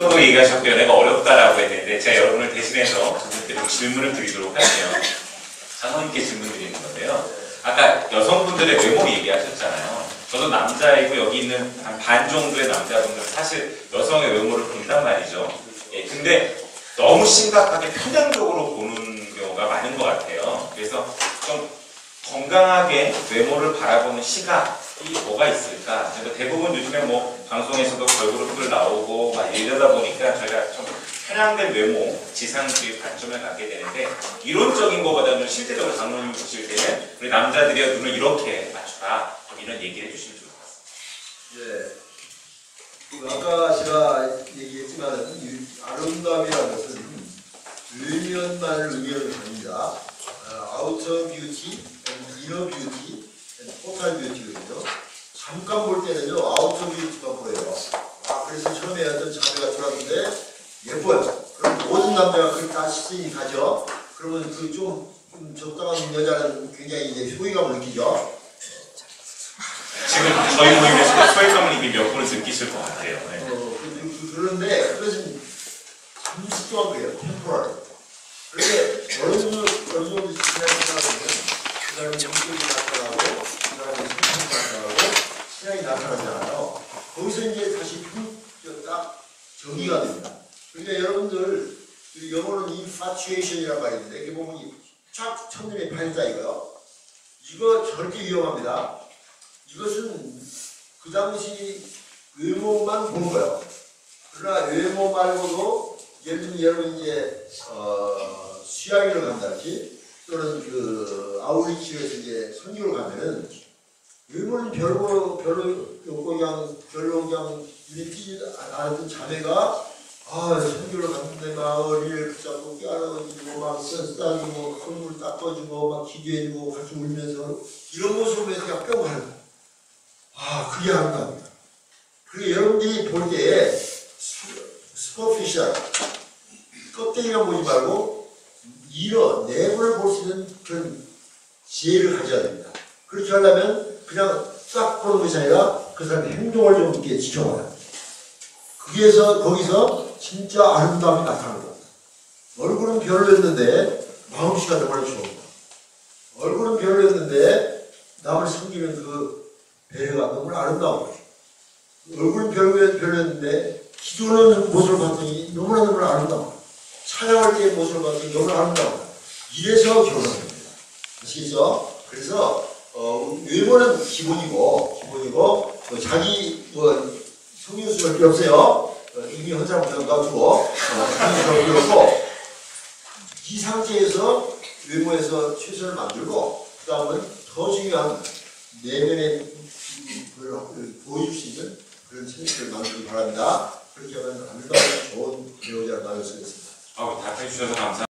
또 얘기하셨고요. 내가 어렵다라고 했는데 제가 여러분을 대신해서 저분께 좀 질문을 드리도록 할게요. 장모님께 질문 드리는 건데요. 아까 여성분들의 외모 얘기하셨잖아요. 저도 남자이고 여기 있는 한 반 정도의 남자분들 사실 여성의 외모를 본단 말이죠. 예, 근데 너무 심각하게 편향적으로 보는 경우가 많은 것 같아요. 그래서 좀 건강하게 외모를 바라보는 시각이 뭐가 있을까? 그래서 대부분 요즘에 뭐 방송에서도 걸그룹들 나오고 막 이러다 보니까 저희가 좀 편향된 외모, 지상주의 관점을 갖게 되는데 이론적인 것보다는 실제적으로 장로님 보실 때는 우리 남자들의 눈을 이렇게 맞춰라 좀 이런 얘기를 해주시면 좋을 것 같습니다. 예. 그 아까 제가 얘기했지만 이 아름다움이라는 것은 외면만을 의미하는 겁니다. 아우터 뷰티, 이너 뷰티, 토탈 뷰티거든요. 잠깐 볼 때는요 아우터 뷰티만 보여요. 아 그래서 처음에 어떤 자매가 들어왔는데 예뻐요. 그럼 모든 남자가 그렇게 다 시선이 가죠. 그러면 그 좀 좀 적당한 여자는 굉장히 이제 소외감을 느끼죠. 지금 저희 모임에서 소외감을 이미 몇 분을 느끼실 것 같아요. 네. 어, 그- 그- 그런데 그것은 잠시적인 거예요. 템포럴. 그런데 어느 정도 어느 정도 성격이 나타나고 그 사람의 성격이 나타나고 취향이 나타나잖아요. 거기서 이제 다시 평- 저딱 정의가 됩니다. 그러니까 여러분들 그 영어로는 infatuation이라는 말이 있는데 이게 보면 이쫙 첫눈에 반자 이거요. 이거 절대 위험합니다. 이것은 그 당시 외모만 본 거예요. 그러나 외모 말고도 예를 들면 여러분 이제 어, 수양회를 간다든지 또는 그 아우리치에서 이제 선교를 가면은 외모는 별로 별로 요거 그냥 별로 그냥 믿지 않았던 자매가 아 선교를 갔는데 막 어린이를 붙잡고 깨알아가지고 막 쓰다니고 선물 닦아주고 막 기도해주고 같이 울면서 이런 모습을 보면서 그냥 뿅 하는. 아 그게 아름다움이다. 그리고 여러분들이 볼 때에 스포피셜 껍데기만 보지 말고 이러 내부를 볼 수 있는 그런 지혜를 가져야 됩니다. 그렇게 하려면 그냥 딱 보는 것이 아니라 그 사람의 행동을 좀 이렇게 지켜봐야 거기에서 거기서 진짜 아름다움이 나타나는 겁니다. 얼굴은 별로였는데 마음씨가 정말 좋습니다. 얼굴은 별로였는데 남을 섬기는 그 배려가 너무 아름다운 거예요. 얼굴은 별로, 별로였는데 기도하는 모습을 봤더니 너무나 너무나 아름다워. 찬양할 때의 모습을 너무나 아름다워. 이래서 결혼을 합니다. 아시겠죠? 그래서 어, 외모는 기본이고 기본이고 뭐 자기 뭐 성유수를 필요 없어요. 어, 이미 헌사부터 놔두고 어, 성유수를 필요 없고 이 상태에서 외모에서 최선을 만들고 그 다음은 더 중요한 내면의 보여줄 수 있는 그런 체력을 만들기 바랍니다. 그렇게 하면 아름다운 좋은 배우자를 만들 수 있습니다. 아, 답해 주셔서 감사합니다.